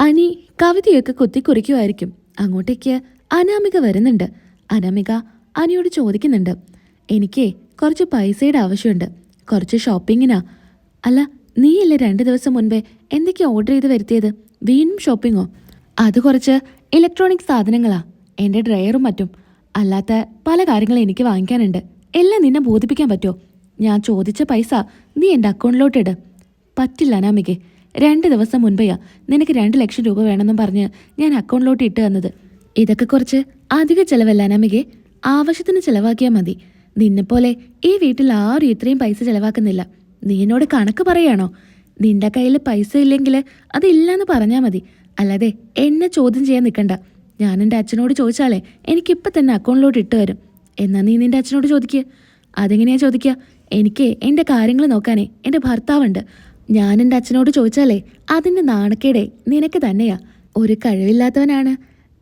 അനി കവിതയൊക്കെ കുത്തിക്കുറിക്കുമായിരിക്കും. അങ്ങോട്ടേക്ക് അനാമിക വരുന്നുണ്ട്. അനാമിക അനിയോട് ചോദിക്കുന്നുണ്ട്. എനിക്കേ കുറച്ച് പൈസയുടെ ആവശ്യമുണ്ട്. കുറച്ച് ഷോപ്പിങ്ങിനാ. അല്ല നീയല്ലേ രണ്ട് ദിവസം മുൻപേ എന്തൊക്കെയാ ഓർഡർ ചെയ്ത് വരുത്തിയത്? വീണ്ടും ഷോപ്പിങ്ങോ? അത് കുറച്ച് ഇലക്ട്രോണിക് സാധനങ്ങളാ. എന്റെ ഡ്രയറും മറ്റും. അല്ലാത്ത പല കാര്യങ്ങളും എനിക്ക് വാങ്ങിക്കാനുണ്ട്. എല്ലാം നിന്നെ ബോധിപ്പിക്കാൻ പറ്റുമോ? ഞാൻ ചോദിച്ച പൈസ നീ എന്റെ അക്കൗണ്ടിലോട്ട് ഇട്. പറ്റില്ല അനാമികെ. രണ്ട് ദിവസം മുൻപെയാ നിനക്ക് രണ്ട് ലക്ഷം രൂപ വേണമെന്നും പറഞ്ഞ് ഞാൻ അക്കൗണ്ടിലോട്ട് ഇട്ട് തന്നത്. ഇതൊക്കെ കുറച്ച് അധിക ചിലവല്ല അനാമികെ ആവശ്യത്തിന് ചെലവാക്കിയാൽ മതി. നിന്നെപ്പോലെ ഈ വീട്ടിൽ ആരും ഇത്രയും പൈസ ചിലവാക്കുന്നില്ല. നീ എന്നോട് കണക്ക് പറയാണോ? നിന്റെ കയ്യിൽ പൈസ ഇല്ലെങ്കിൽ അതില്ലാന്ന് പറഞ്ഞാൽ മതി. അല്ലാതെ എന്നെ ചോദ്യം ചെയ്യാൻ നിൽക്കണ്ട. ഞാൻ എന്റെ അച്ഛനോട് ചോദിച്ചാലേ എനിക്കിപ്പോൾ തന്നെ അക്കൗണ്ടിലോട്ട് ഇട്ട് വരും എന്നാൽ നീ നിന്റെ അച്ഛനോട് ചോദിക്കുക അതെങ്ങനെയാ ചോദിക്കുക എനിക്ക് എന്റെ കാര്യങ്ങൾ നോക്കാനേ എന്റെ ഭർത്താവുണ്ട്. ഞാൻ എന്റെ അച്ഛനോട് ചോദിച്ചാലേ അതിന്റെ നാണക്കേടെ നിനക്ക് തന്നെയാ. ഒരു കഴിവില്ലാത്തവനാണ്.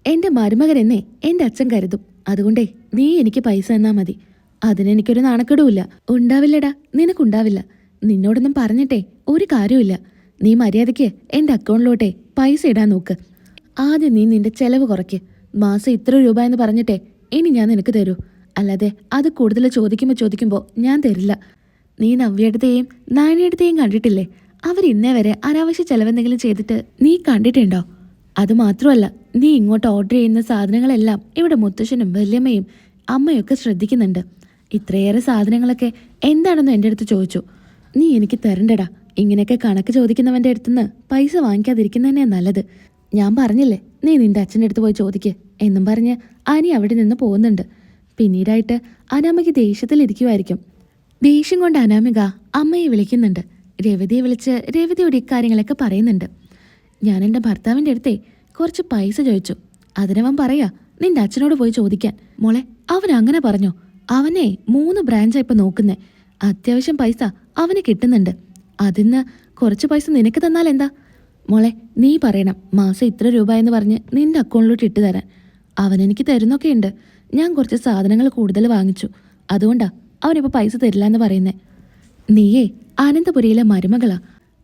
എന്റെ മരുമകനെന്നേ എന്റെ അച്ഛൻ കരുതും. അതുകൊണ്ടേ നീ എനിക്ക് പൈസ തന്നാ മതി. അതിനെനിക്കൊരു നാണക്കേടുമില്ല. ഉണ്ടാവില്ലടാ നിനക്കുണ്ടാവില്ല. നിന്നോടൊന്നും പറഞ്ഞിട്ടേ ഒരു കാര്യമില്ല നീ മര്യാദയ്ക്ക് എന്റെ അക്കൗണ്ടിലോട്ടെ പൈസ ഇടാൻ നോക്ക്. ആദ്യം നീ നിന്റെ ചെലവ് കുറയ്ക്ക്. മാസം ഇത്ര രൂപ എന്ന് പറഞ്ഞിട്ടേ ഇനി ഞാൻ നിനക്ക് തരൂ. അല്ലാതെ അത് കൂടുതൽ ചോദിക്കുമ്പോൾ ചോദിക്കുമ്പോൾ ഞാൻ തരില്ല. നീ നവ്യടുത്തെയും നാണിയടുത്തെയും കണ്ടിട്ടില്ലേ? അവർ ഇന്നേ വരെ അനാവശ്യ ചെലവെന്തെങ്കിലും ചെയ്തിട്ട് നീ കണ്ടിട്ടുണ്ടോ? അത് മാത്രമല്ല നീ ഇങ്ങോട്ട് ഓർഡർ ചെയ്യുന്ന സാധനങ്ങളെല്ലാം ഇവിടെ മുത്തശ്ശനും വല്യമ്മയും അമ്മയൊക്കെ ശ്രദ്ധിക്കുന്നുണ്ട്. ഇത്രയേറെ സാധനങ്ങളൊക്കെ എന്താണെന്ന് എന്റെ അടുത്ത് ചോദിച്ചു. നീ എനിക്ക് തരണ്ടടാ. ഇങ്ങനെയൊക്കെ കണക്ക് ചോദിക്കുന്നവന്റെ അടുത്തുനിന്ന് പൈസ വാങ്ങിക്കാതിരിക്കുന്നതന്നെ നല്ലത്. ഞാൻ പറഞ്ഞില്ലേ നീ നിന്റെ അച്ഛന്റെ അടുത്ത് പോയി ചോദിക്ക് എന്നും പറഞ്ഞ് അനി അവിടെ നിന്ന് പോകുന്നുണ്ട്. പിന്നീടായിട്ട് അനാമയ്ക്ക് ദേഷ്യത്തിലിരിക്കുമായിരിക്കും ദേഷ്യം കൊണ്ട് അനാമിക അമ്മയെ വിളിക്കുന്നുണ്ട്. രവതിയെ വിളിച്ച് രവതിയോട് ഇക്കാര്യങ്ങളൊക്കെ പറയുന്നുണ്ട്. ഞാൻ എന്റെ ഭർത്താവിന്റെ അടുത്തേ കുറച്ച് പൈസ ചോദിച്ചു. അതിനവൻ പറയാ നിന്റെ അച്ഛനോട് പോയി ചോദിക്കാൻ. മോളെ അവൻ അങ്ങനെ പറഞ്ഞു. അവനെ മൂന്ന് ബ്രാഞ്ചാണ് ഇപ്പം നോക്കുന്നേ. അത്യാവശ്യം പൈസ അവന് കിട്ടുന്നുണ്ട്. അതിന്ന് കുറച്ച് പൈസ നിനക്ക് തന്നാൽ എന്താ? മോളെ നീ പറയണം മാസം ഇത്ര രൂപ എന്ന് പറഞ്ഞ് നിന്റെ അക്കൗണ്ടിലോട്ട് ഇട്ട് തരാൻ. അവനെനിക്ക് തരുന്നൊക്കെ ഉണ്ട് ഞാൻ കുറച്ച് സാധനങ്ങൾ കൂടുതൽ വാങ്ങിച്ചു. അതുകൊണ്ടാ അവനിപ്പോൾ പൈസ തരില്ല എന്ന് പറയുന്നേ. നീയേ ആനന്ദപുരിയിലെ മരുമകളാ.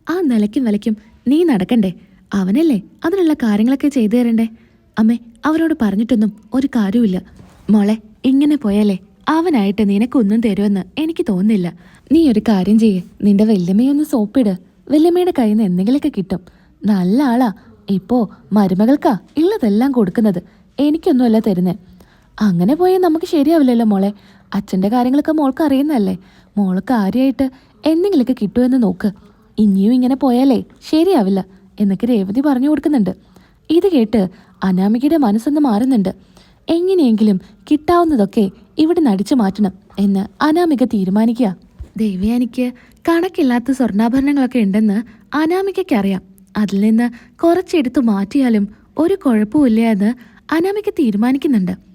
ആ നിലയ്ക്കും വിലയ്ക്കും നീ നടക്കണ്ടേ. അവനല്ലേ അതിനുള്ള കാര്യങ്ങളൊക്കെ ചെയ്തു തരണ്ടേ. അമ്മേ അവരോട് പറഞ്ഞിട്ടൊന്നും ഒരു കാര്യമില്ല മോളെ ഇങ്ങനെ പോയാലേ അവനായിട്ട് നിനക്കൊന്നും തരുമെന്ന് എനിക്ക് തോന്നുന്നില്ല. നീ ഒരു കാര്യം ചെയ്യേ. നിന്റെ വല്യമ്മയൊന്ന് സോപ്പിട്. വല്യമ്മയുടെ കയ്യിൽ നിന്ന് എന്തെങ്കിലുമൊക്കെ കിട്ടും. നല്ല ആളാ. ഇപ്പോ മരുമകൾക്കാ ഉള്ളതെല്ലാം കൊടുക്കുന്നത്. എനിക്കൊന്നുമല്ല തരുന്നേ. അങ്ങനെ പോയാൽ നമുക്ക് ശരിയാവില്ലല്ലോ മോളെ. അച്ഛന്റെ കാര്യങ്ങളൊക്കെ മോൾക്ക് അറിയുന്നതല്ലേ. മോൾ കാര്യമായിട്ട് എന്തെങ്കിലുമൊക്കെ കിട്ടുമെന്ന് നോക്ക്. ഇനിയും ഇങ്ങനെ പോയാലേ ശരിയാവില്ല എന്നൊക്കെ രേവതി പറഞ്ഞു കൊടുക്കുന്നുണ്ട്. ഇത് കേട്ട് അനാമികയുടെ മനസ്സൊന്ന് മാറുന്നുണ്ട്. എങ്ങനെയെങ്കിലും കിട്ടാവുന്നതൊക്കെ ഇവിടെ നടിച്ചു മാറ്റണം എന്ന് അനാമിക തീരുമാനിക്കുക. ദേവയാനിക്ക് കണക്കില്ലാത്ത സ്വർണാഭരണങ്ങളൊക്കെ ഉണ്ടെന്ന് അനാമികയ്ക്ക് അറിയാം അതിൽ നിന്ന് കുറച്ചെടുത്തു മാറ്റിയാലും ഒരു കുഴപ്പമില്ല എന്ന് അനാമിക തീരുമാനിക്കുന്നുണ്ട്.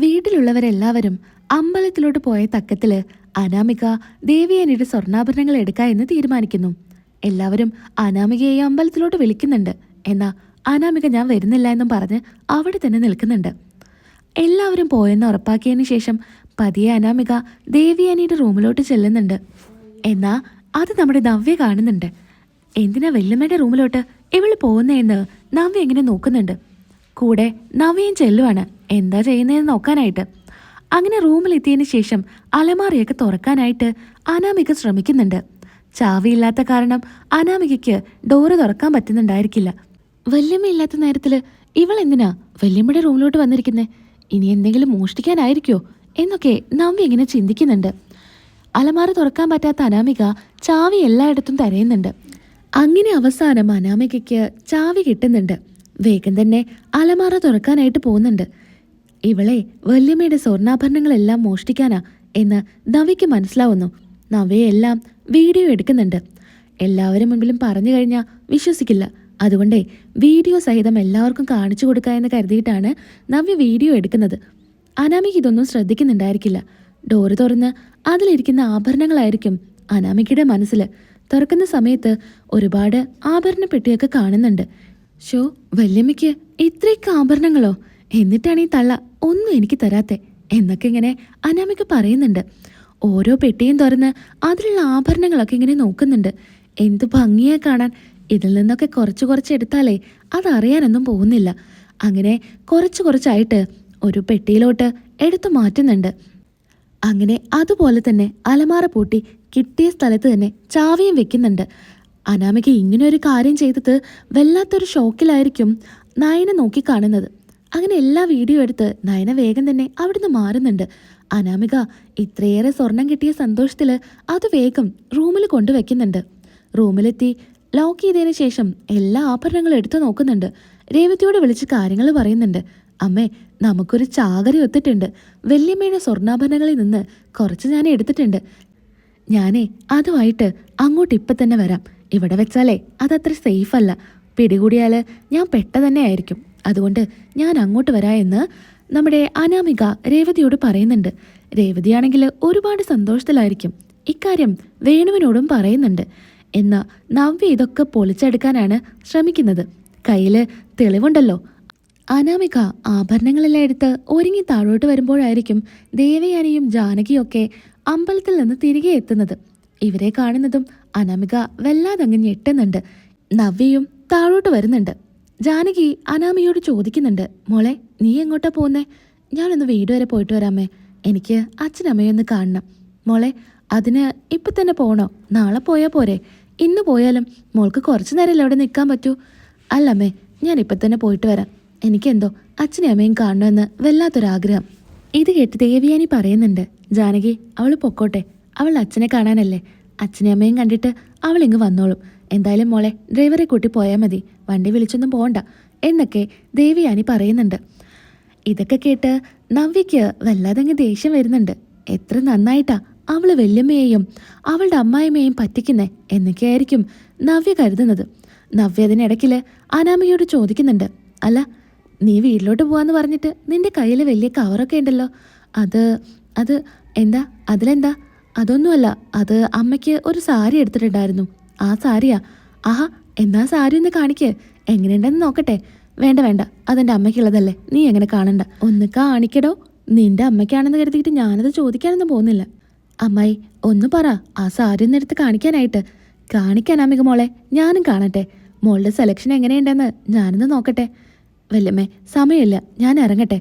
വീട്ടിലുള്ളവരെല്ലാവരും അമ്പലത്തിലോട്ട് പോയ തക്കത്തിൽ അനാമിക ദേവിയാനിയുടെ സ്വർണാഭരണങ്ങൾ എടുക്ക എന്ന് തീരുമാനിക്കുന്നു. എല്ലാവരും അനാമികയെ അമ്പലത്തിലോട്ട് വിളിക്കുന്നുണ്ട്. എന്നാ അനാമിക ഞാൻ വരുന്നില്ല എന്നും പറഞ്ഞ് അവിടെ തന്നെ നിൽക്കുന്നുണ്ട്. എല്ലാവരും പോയെന്ന് ഉറപ്പാക്കിയതിന് ശേഷം പതിയെ അനാമിക ദേവിയാനിയുടെ റൂമിലോട്ട് ചെല്ലുന്നുണ്ട്. എന്നാ അത് നമ്മുടെ നവ്യ കാണുന്നുണ്ട്. എന്തിനാ വെല്ലുമ്മയുടെ റൂമിലോട്ട് ഇവൾ പോകുന്നതെന്ന് നവ്യ എങ്ങനെ നോക്കുന്നുണ്ട്. കൂടെ നവ്യയും ചെല്ലുവാണ്. എന്താ ചെയ്യുന്നതെന്ന് നോക്കാനായിട്ട്. അങ്ങനെ റൂമിലെത്തിയതിന് ശേഷം അലമാറിയൊക്കെ തുറക്കാനായിട്ട് അനാമിക ശ്രമിക്കുന്നുണ്ട്. ചാവിയില്ലാത്ത കാരണം അനാമികയ്ക്ക് ഡോറ് തുറക്കാൻ പറ്റുന്നുണ്ടായിരിക്കില്ല. വല്യമ്മ ഇല്ലാത്ത നേരത്തിൽ ഇവൾ എന്തിനാ വല്യമ്മയുടെ റൂമിലോട്ട് വന്നിരിക്കുന്നത് ഇനി എന്തെങ്കിലും മോഷ്ടിക്കാനായിരിക്കോ? എന്നൊക്കെ നവ്യ ഇങ്ങനെ ചിന്തിക്കുന്നുണ്ട്. അലമാര തുറക്കാൻ പറ്റാത്ത അനാമിക ചാവി എല്ലായിടത്തും തരയുന്നുണ്ട്. അങ്ങനെ അവസാനം അനാമികയ്ക്ക് ചാവി കിട്ടുന്നുണ്ട്. വേഗം തന്നെ അലമാറ തുറക്കാനായിട്ട് പോകുന്നുണ്ട്. ഇവളെ വല്യമ്മയുടെ സ്വർണാഭരണങ്ങളെല്ലാം മോഷ്ടിക്കാനാ എന്ന് നവയ്ക്ക് മനസ്സിലാവുന്നു. നവയെല്ലാം വീഡിയോ എടുക്കുന്നുണ്ട്. എല്ലാവരും മുമ്പിലും പറഞ്ഞു കഴിഞ്ഞാൽ വിശ്വസിക്കില്ല. അതുകൊണ്ടേ വീഡിയോ സഹിതം എല്ലാവർക്കും കാണിച്ചു കൊടുക്കുക എന്ന് കരുതിയിട്ടാണ് നവ്യ വീഡിയോ എടുക്കുന്നത്. അനാമിക്ക് ഇതൊന്നും ശ്രദ്ധിക്കുന്നുണ്ടായിരിക്കില്ല. ഡോറ് തുറന്ന് അതിലിരിക്കുന്ന ആഭരണങ്ങളായിരിക്കും അനാമിക്കയുടെ മനസ്സിൽ തുറക്കുന്ന സമയത്ത് ഒരുപാട് ആഭരണ പെട്ടിയൊക്കെ കാണുന്നുണ്ട്. ഷോ വല്യമ്മയ്ക്ക് ഇത്രയൊക്കെ ആഭരണങ്ങളോ? എന്നിട്ടാണ് ഈ തള്ള ഒന്നും എനിക്ക് തരാത്തെ. എന്നൊക്കെ ഇങ്ങനെ അനാമിക പറയുന്നുണ്ട്. ഓരോ പെട്ടിയും തുറന്ന് അതിലുള്ള ആഭരണങ്ങളൊക്കെ ഇങ്ങനെ നോക്കുന്നുണ്ട്. എന്ത് ഭംഗിയാ കാണാൻ. ഇതിൽ നിന്നൊക്കെ കുറച്ച് കുറച്ച് എടുത്താലേ അതറിയാനൊന്നും പോകുന്നില്ല. അങ്ങനെ കുറച്ച് കുറച്ചായിട്ട് ഒരു പെട്ടിയിലോട്ട് എടുത്തു മാറ്റുന്നുണ്ട്. അങ്ങനെ അതുപോലെ തന്നെ അലമാര പൂട്ടി കിട്ടിയ സ്ഥലത്ത് തന്നെ ചാവിയും വെക്കുന്നുണ്ട്. അനാമിക ഇങ്ങനെ ഒരു കാര്യം ചെയ്തത് വല്ലാത്തൊരു ഷോക്കിലായിരിക്കും നയനെ നോക്കി കാണുന്നത്. അങ്ങനെ എല്ലാ വീഡിയോ എടുത്ത് നയന വേഗം തന്നെ അവിടുന്ന് മാറുന്നുണ്ട്. അനാമിക ഇത്രയേറെ സ്വർണം കിട്ടിയ സന്തോഷത്തിൽ അത് വേഗം റൂമിൽ കൊണ്ടുവയ്ക്കുന്നുണ്ട് റൂമിലെത്തി ലോക്ക് ചെയ്തതിന് ശേഷം എല്ലാ ആഭരണങ്ങളും എടുത്തു നോക്കുന്നുണ്ട്. രേവതിയോട് വിളിച്ച് കാര്യങ്ങൾ പറയുന്നുണ്ട്. അമ്മേ നമുക്കൊരു ചാകര ഒത്തിട്ടുണ്ട്. വല്യമ്മയുടെ സ്വർണാഭരണങ്ങളിൽ നിന്ന് കുറച്ച് ഞാൻ എടുത്തിട്ടുണ്ട്. ഞാനേ അതുമായിട്ട് അങ്ങോട്ട് ഇപ്പം തന്നെ വരാം. ഇവിടെ വെച്ചാലേ അതത്ര സേഫ് അല്ല പിടികൂടിയാൽ ഞാൻ പെട്ട തന്നെ ആയിരിക്കും അതുകൊണ്ട് ഞാൻ അങ്ങോട്ട് വരാ എന്ന് നമ്മുടെ അനാമിക രേവതിയോട് പറയുന്നുണ്ട്. രേവതിയാണെങ്കിൽ ഒരുപാട് സന്തോഷത്തിലായിരിക്കും. ഇക്കാര്യം വേണുവിനോടും പറയുന്നുണ്ട്. എന്നാൽ നവ്യ ഇതൊക്കെ പൊളിച്ചെടുക്കാനാണ് ശ്രമിക്കുന്നത്. കയ്യിൽ തെളിവുണ്ടല്ലോ. അനാമിക ആഭരണങ്ങളെല്ലാം എടുത്ത് ഒരുങ്ങി താഴോട്ട് വരുമ്പോഴായിരിക്കും ദേവയാനിയും ജാനകിയൊക്കെ അമ്പലത്തിൽ നിന്ന് തിരികെ എത്തുന്നത്. ഇവരെ കാണുന്നതും അനാമിക വല്ലാതങ്ങ് ഞെട്ടുന്നുണ്ട്. നവ്യയും താഴോട്ട് വരുന്നുണ്ട്. ജാനകി അനാമിയോട് ചോദിക്കുന്നുണ്ട് മോളെ നീ എങ്ങോട്ടാ പോകുന്നേ ഞാനൊന്ന് വീട് വരെ പോയിട്ട് വരാമേ. എനിക്ക് അച്ഛനമ്മയൊന്ന് കാണണം. മോളെ അതിന് ഇപ്പം തന്നെ പോകണോ നാളെ പോയാൽ പോരെ. ഇന്ന് പോയാലും മോൾക്ക് കുറച്ചു നേരമല്ലേ അവിടെ നിൽക്കാൻ പറ്റൂ. അല്ലമ്മേ ഞാൻ ഇപ്പം തന്നെ പോയിട്ട് വരാം. എനിക്കെന്തോ അച്ഛനെയും അമ്മയും കാണണമെന്ന് വല്ലാത്തൊരാഗ്രഹം. ഇത് കേട്ട് ദേവിയാനി പറയുന്നുണ്ട് ജാനകി അവൾ പൊക്കോട്ടെ. അവൾ അച്ഛനെ കാണാനല്ലേ. അച്ഛനെയും അമ്മയും കണ്ടിട്ട് അവൾ ഇങ്ങ് വന്നോളും. എന്തായാലും മോളെ ഡ്രൈവറെ കൂട്ടി പോയാൽ മതി. വണ്ടി വിളിച്ചൊന്നും പോകണ്ട എന്നൊക്കെ ദേവിയാനി പറയുന്നുണ്ട്. ഇതൊക്കെ കേട്ട് നവ്യയ്ക്ക് വല്ലാതങ്ങ് ദേഷ്യം വരുന്നുണ്ട്. എത്ര നന്നായിട്ടാ അവൾ വല്യമ്മയെയും അവളുടെ അമ്മായിമ്മയെയും പറ്റിക്കുന്നേ എന്നൊക്കെയായിരിക്കും നവ്യ കരുതുന്നത്. നവ്യ അതിനിടയ്ക്കിൽ അനാമയോട് ചോദിക്കുന്നുണ്ട്. അല്ല നീ വീട്ടിലോട്ട് പോവാന്ന് പറഞ്ഞിട്ട് നിന്റെ കയ്യിൽ വലിയ കവറൊക്കെ ഉണ്ടല്ലോ. അത് അത് എന്താ? അതിലെന്താ? അതൊന്നുമല്ല അത് അമ്മയ്ക്ക് ഒരു സാരി എടുത്തിട്ടുണ്ടായിരുന്നു. ആ സാരിയാ. ആഹാ എന്നാ സാരി ഒന്ന് കാണിക്ക്. എങ്ങനെയുണ്ടെന്ന് നോക്കട്ടെ. വേണ്ട വേണ്ട. അതെന്റെ അമ്മയ്ക്കുള്ളതല്ലേ. നീ എങ്ങനെ കാണണ്ട. ഒന്ന് കാണിക്കടോ. നിന്റെ അമ്മയ്ക്കാണെന്ന് കരുതിയിട്ട് ഞാനത് ചോദിക്കാനൊന്നും പോകുന്നില്ല. അമ്മായി ഒന്ന് പറ. ആ സാരി ഒന്ന് എടുത്ത് കാണിക്കാനായിട്ട്. കാണിക്കാൻ അമ്മിക മോളെ. ഞാനും കാണട്ടെ. മോളുടെ സെലക്ഷൻ എങ്ങനെയുണ്ടെന്ന് ഞാനൊന്ന് നോക്കട്ടെ. വല്ലമ്മേ സമയമില്ല. ഞാൻ ഇറങ്ങട്ടെ.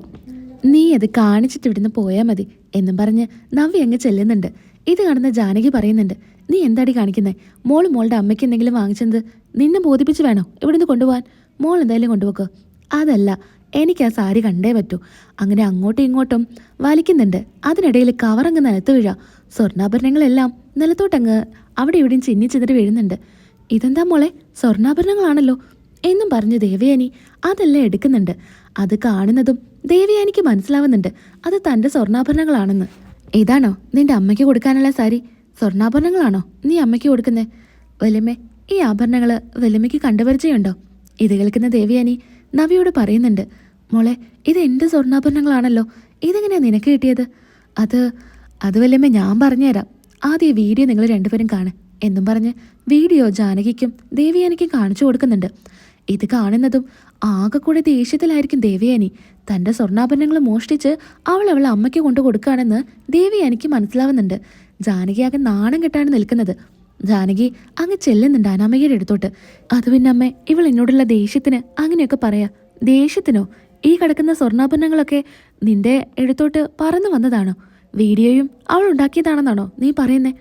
നീ അത് കാണിച്ചിട്ട് ഇവിടുന്ന് പോയാൽ മതി. എന്നും പറഞ്ഞ് നവ്യ അങ്ങ് ചെല്ലുന്നുണ്ട്. ഇത് കാണുന്ന ജാനകി പറയുന്നുണ്ട് നീ എന്താടി കാണിക്കുന്നേ? മോൾ മോളുടെ അമ്മയ്ക്ക് എന്തെങ്കിലും വാങ്ങിച്ചത് നിന്നെ ബോധിപ്പിച്ച് വേണോ? ഇവിടുന്ന് കൊണ്ടുപോകാൻ മോൾ എന്തായാലും കൊണ്ടുപോക്ക്. അതല്ല എനിക്ക് ആ സാരി കണ്ടേ പറ്റൂ. അങ്ങനെ അങ്ങോട്ടും ഇങ്ങോട്ടും വലിക്കുന്നുണ്ട്. അതിനിടയിൽ കവറങ്ങ് നിലത്ത് വീഴാം. സ്വർണാഭരണങ്ങളെല്ലാം നിലത്തോട്ടങ്ങ് അവിടെ ഇവിടെയും ചിന്നി ചിതറി വീഴുന്നുണ്ട്. ഇതെന്താ മോളെ? സ്വർണാഭരണങ്ങളാണല്ലോ? എന്നും പറഞ്ഞ് ദേവയാനി അതെല്ലാം എടുക്കുന്നുണ്ട്. അത് കാണുന്നതും ദേവയാനിക്ക് മനസ്സിലാവുന്നുണ്ട്. അത് തന്റെ സ്വർണാഭരണങ്ങളാണെന്ന്. ഇതാണോ നിന്റെ അമ്മയ്ക്ക് കൊടുക്കാനുള്ള സാരി? സ്വർണാഭരണങ്ങളാണോ നീ അമ്മയ്ക്ക് കൊടുക്കുന്നേ? വല്യമ്മേ ഈ ആഭരണങ്ങൾ വലിമയ്ക്ക് കണ്ടുപരിചയമുണ്ടോ? ഇത് കേൾക്കുന്ന ദേവിയാനി നവിയോട് പറയുന്നുണ്ട് മോളെ ഇത് എന്റെ സ്വർണാഭരണങ്ങളാണല്ലോ. ഇതെങ്ങനെയാ നിനക്ക് കിട്ടിയത്? അത് അത് വല്യമ്മ ഞാൻ പറഞ്ഞുതരാം. ആദ്യം വീഡിയോ നിങ്ങൾ രണ്ടുപേരും കാണ്. എന്നും പറഞ്ഞ് വീഡിയോ ജാനകിക്കും ദേവിയാനിക്കും കാണിച്ചു കൊടുക്കുന്നുണ്ട്. ഇത് കാണുന്നതും ആകെക്കൂടെ കൂടെ ദേഷ്യത്തിലായിരിക്കും ദേവയാനി. തന്റെ സ്വർണാഭരണങ്ങൾ മോഷ്ടിച്ച് അവൾ അവളെ അമ്മയ്ക്ക് കൊണ്ടു കൊടുക്കുകയാണെന്ന് ദേവി എനിക്ക് മനസ്സിലാവുന്നുണ്ട്. ജാനകി ആകെ നാണം കെട്ടാണ് നിൽക്കുന്നത്. ജാനകി അങ്ങ് ചെല്ലുന്നുണ്ട് അനാമയുടെ അടുത്തോട്ട്. അത് പിന്നെ അമ്മ ഇവൾ എന്നോടുള്ള ദേഷ്യത്തിന് അങ്ങനെയൊക്കെ പറയാ. ദേഷ്യത്തിനോ? ഈ കിടക്കുന്ന സ്വർണാഭരണങ്ങളൊക്കെ നിന്റെ എടുത്തോട്ട് പറന്നു വന്നതാണോ? വീഡിയോയും അവൾ ഉണ്ടാക്കിയതാണെന്നാണോ നീ പറയുന്നേ?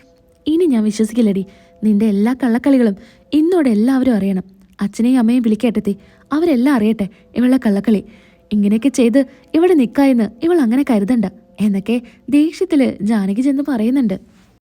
ഇനി ഞാൻ വിശ്വസിക്കില്ലടി. നിന്റെ എല്ലാ കള്ളക്കളികളും ഇന്നോടെ എല്ലാവരും അറിയണം. അച്ഛനെയും അമ്മയും വിളിക്കേട്ടെത്തി. അവരെല്ലാം അറിയട്ടെ ഇവളുടെ കള്ളക്കളി. ഇങ്ങനെയൊക്കെ ചെയ്ത് ഇവിടെ നിൽക്കായെന്ന് ഇവൾ അങ്ങനെ കരുതണ്ട എന്നൊക്കെ ദേഷ്യത്തിൽ ജാനകി ചെന്ന് പറയുന്നുണ്ട്.